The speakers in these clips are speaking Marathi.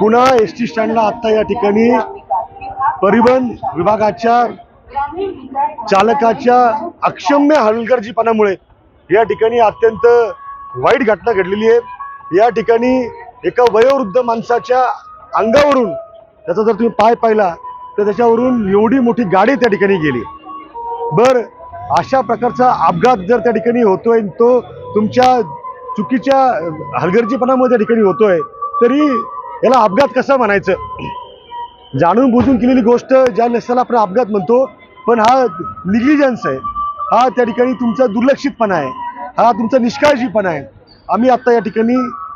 पुन्हा एस टी स्टँडला आत्ता या ठिकाणी परिवहन विभागाच्या चालकाच्या अक्षम्य हलगर्जीपणामुळे या ठिकाणी अत्यंत वाईट घटना घडलेली आहे. या ठिकाणी एका वयोवृद्ध माणसाच्या अंगावरून त्याचा जर तुम्ही पाय पाहिला तर त्याच्यावरून एवढी मोठी गाडी त्या ठिकाणी गेली. बर अशा प्रकारचा अपघात जर त्या ठिकाणी होतोय तो तुमच्या चुकीच्या हलगर्जीपणामुळे त्या ठिकाणी होतोय तरी याला अपघात कसा म्हणायचं? जाणून बुजून केलेली गोष्ट ज्या नसल्याला आपण अपघात म्हणतो पण हा निग्लिजन्स आहे. हा त्या ठिकाणी तुमचा दुर्लक्षितपणा आहे. हा तुमचा निष्काळजीपणा आहे. आम्ही आत्ता या ठिकाणी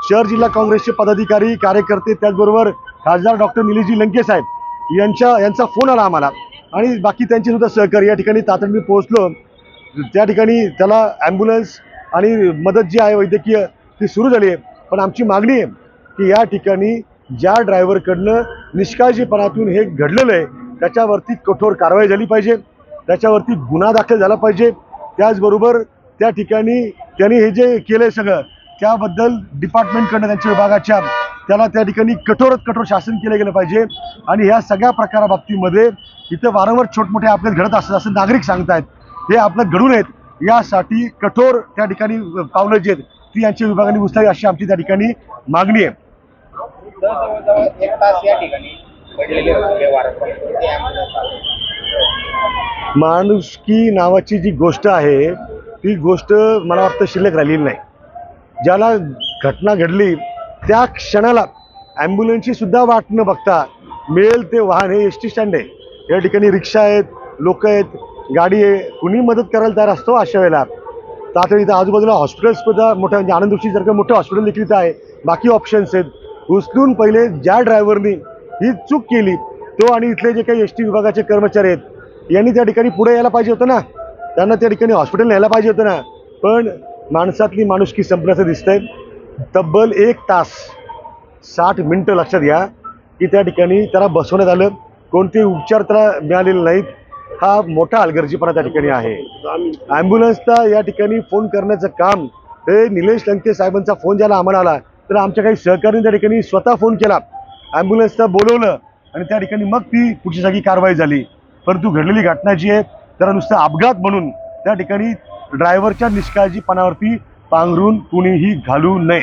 शहर जिल्हा काँग्रेसचे पदाधिकारी कार्यकर्ते त्याचबरोबर खासदार डॉक्टर निलेशजी लंके साहेब यांच्या यांचा फोन आला आम्हाला. आणि बाकी त्यांचे सुद्धा सहकारी या ठिकाणी तातडीने पोहोचलो. त्या ठिकाणी त्याला ॲम्ब्युलन्स आणि मदत जी आहे वैद्यकीय ती सुरू झाली आहे. पण आमची मागणी आहे की या ठिकाणी ज्या ड्रायव्हरकडनं निष्काळजीपणातून हे घडलेलं आहे त्याच्यावरती कठोर कारवाई झाली पाहिजे. त्याच्यावरती गुन्हा दाखल झाला पाहिजे. त्याचबरोबर त्या ठिकाणी त्यांनी हे जे केलं आहे सगळं त्याबद्दल डिपार्टमेंटकडनं त्यांच्या विभागाच्या त्याला त्या ठिकाणी कठोरात कठोर शासन केलं गेलं पाहिजे. आणि ह्या सगळ्या प्रकाराबाबतीमध्ये इथं वारंवार छोटमोठे अपघात घडत असतात असं नागरिक सांगतायत. हे आपलं घडू नयेत. यासाठी कठोर त्या ठिकाणी पावलं जी आहेत ती यांच्या विभागाने उचलावी अशी आमची त्या ठिकाणी मागणी आहे. एक तास या ठिकाणी. माणुसकी नावाची जी गोष्ट आहे ती गोष्ट मला वाटतं शिल्लक राहिलेली नाही. ज्याला घटना घडली त्या क्षणाला ॲम्ब्युलन्सची सुद्धा वाट न बघता मिळेल ते वाहन हे एस टी स्टँड आहे. या ठिकाणी रिक्षा आहेत लोक आहेत गाडी आहे कुणी मदत करायला तयार असतो अशा वेळेला. तातडी इथं आजूबाजूला हॉस्पिटल्स सुद्धा मोठ्या म्हणजे आनंद सारखं मोठं हॉस्पिटल देखील इथं आहे. बाकी ऑप्शन्स आहेत. उचलून पहिले ज्या ड्रायव्हरनी ही चूक केली तो आणि इथले जे काही एस टी विभागाचे कर्मचारी आहेत यांनी त्या ठिकाणी पुढे यायला पाहिजे होतं ना. त्यांना त्या ठिकाणी हॉस्पिटल न्यायला पाहिजे होतं ना. पण माणसातली माणुसकी संपल्याचं दिसतंय. तब्बल एक तास साठ मिनटं लक्षात घ्या की त्या ठिकाणी त्याला बसवण्यात आलं. कोणते उपचार त्याला मिळालेले नाहीत. हा मोठा हलगर्जीपणा त्या ठिकाणी आहे. ॲम्ब्युलन्सचा या ठिकाणी फोन करण्याचं काम हे निलेश लंके साहेबांचा फोन ज्याला आम्हाला आला तर आमच्या काही सहकार्याने त्या ठिकाणी स्वतः फोन केला. ॲम्ब्युलन्सचा बोलवलं आणि त्या ठिकाणी मग ती पुढची जागी कारवाई झाली. परंतु घडलेली घटना जी आहे त्याला नुसतं अपघात म्हणून त्या ठिकाणी ड्रायव्हरच्या निष्काळजीपणावरती पांघरून कुणीही घालू नये.